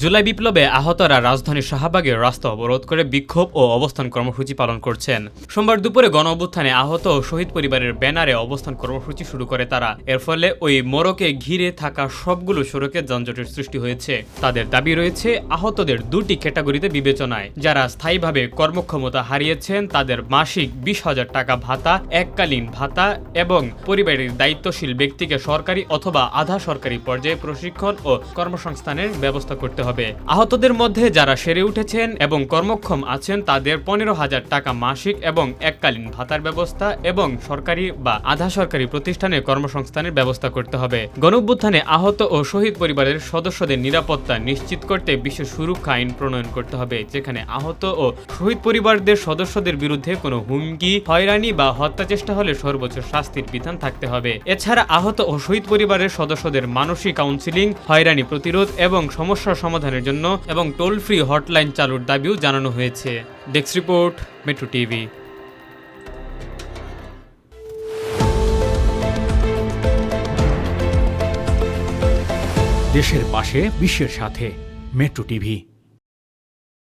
জুলাই বিপ্লবে আহতরা রাজধানীর শাহবাগে রাস্তা অবরোধ করে বিক্ষোভ ও অবস্থান কর্মসূচি পালন করছেন। সোমবার দুপুরে গণ অভ্যুত্থানে আহত ও শহীদ পরিবারের ব্যানারে অবস্থান কর্মসূচি শুরু করে তারা। এর ফলে ওই মোড়কে ঘিরে থাকা সবগুলো সড়কে যানজটের সৃষ্টি হয়েছে। তাদের দাবি রয়েছে, আহতদের দুটি ক্যাটাগরিতে বিবেচনায়। যারা স্থায়ীভাবে কর্মক্ষমতা হারিয়েছেন, তাদের মাসিক বিশ হাজার টাকা ভাতা, এককালীন ভাতা এবং পরিবারের দায়িত্বশীল ব্যক্তিকে সরকারি অথবা আধা সরকারি পর্যায়ে প্রশিক্ষণ ও কর্মসংস্থানের ব্যবস্থা করতে হবে। আহতদের মধ্যে যারা সেরে উঠেছেন এবং কর্মক্ষম আছেন, তাদের পনেরো হাজার টাকা মাসিক এবং এককালীন ভাতার ব্যবস্থা এবং সরকারি বা আধা সরকারি প্রতিষ্ঠানে কর্মসংস্থানের ব্যবস্থা করতে হবে। গণঅভ্যুত্থানে আহত ও শহীদ পরিবারের সদস্যদের নিরাপত্তা নিশ্চিত করতে বিশেষ সুরক্ষা আইন প্রণয়ন করতে হবে, যেখানে আহত ও শহীদ পরিবারদের সদস্যদের বিরুদ্ধে কোনো হুমকি, হয়রানি বা হত্যা চেষ্টা হলে সর্বোচ্চ শাস্তির বিধান থাকতে হবে। এছাড়া আহত ও শহীদ পরিবারের সদস্যদের মানসিক কাউন্সিলিং হয়রানি প্রতিরোধ এবং সমস্যার সমাধানের জন্য এবং টোল ফ্রি হটলাইন চালুর দাবিও জানানো হয়েছে। ডেস্ক রিপোর্ট মেট্রো টিভি দেশের পাশে, বিশ্বের সাথে মেট্রো টিভি